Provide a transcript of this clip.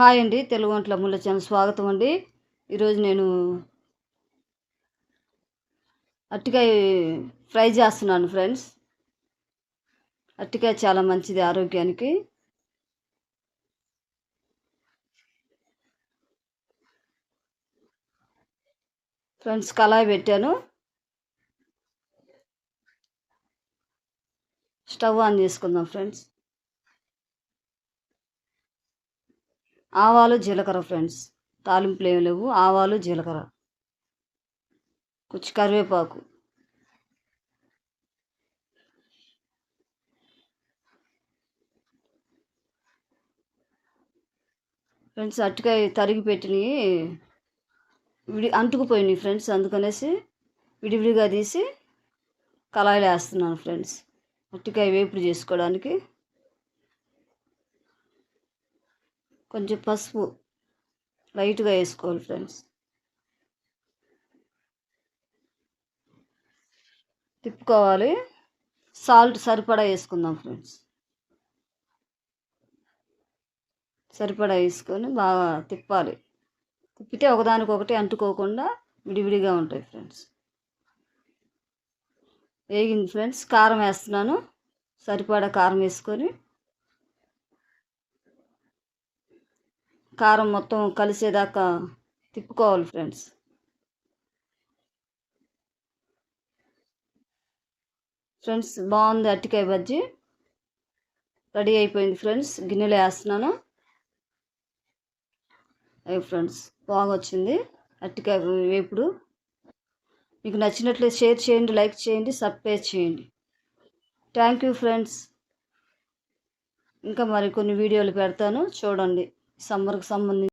Hi అండి తెలుగు వంటల ముళ్ళ ఛానల్ స్వాగతం అండి. ఈరోజు నేను అరటికాయ ఫ్రై చేస్తున్నాను ఫ్రెండ్స్. అట్టికాయ చాలా మంచిది ఆరోగ్యానికి. ఫ్రెండ్స్ కళాయి పెట్టాను. స్టవ్ ఆన్ చేసుకుందాం ఫ్రెండ్స్. ఆవాలు జీలకర్ర ఫ్రెండ్స్ తాలింపులు ఏమి లేవు. ఆవాలు జీలకర్ర. కొంచెం కరివేపాకు. ఫ్రెండ్స్ అట్టుకాయ తరిగి పెట్టినవి విడి అంటుకుపోయినాయి ఫ్రెండ్స్ అందుకనేసి విడివిడిగా తీసి కళాయిలు వేస్తున్నాను ఫ్రెండ్స్ అట్టుకాయ వేపుడు చేసుకోవడానికి కొంచెం పసుపు లైట్గా వేసుకోవాలి ఫ్రెండ్స్. తిప్పుకోవాలి. సాల్ట్ సరిపడా వేసుకుందాం ఫ్రెండ్స్. సరిపడా వేసుకొని బాగా తిప్పాలి. తిప్పితే ఒకదానికొకటి అంటుకోకుండా విడివిడిగా ఉంటాయి ఫ్రెండ్స్. వేగింది ఫ్రెండ్స్. కారం వేస్తున్నాను. సరిపడా కారం వేసుకొని కారం మొత్తం కలిసేదాకా తిప్పుకోవాలి ఫ్రెండ్స్ ఫ్రెండ్స్ బాగుంది అట్టికాయ బజ్జీ. రెడీ అయిపోయింది ఫ్రెండ్స్ గిన్నెలో వేస్తున్నాను. అయ్యి ఫ్రెండ్స్ బాగా వచ్చింది అట్టికాయ వేపుడు. మీకు నచ్చినట్లే షేర్ చేయండి లైక్ చేయండి సబ్స్క్రైబ్ చేయండి. థ్యాంక్ యూ ఫ్రెండ్స్ ఇంకా మరి కొన్ని వీడియోలు పెడతాను. చూడండి. సమ్మర్కి సంబంధించి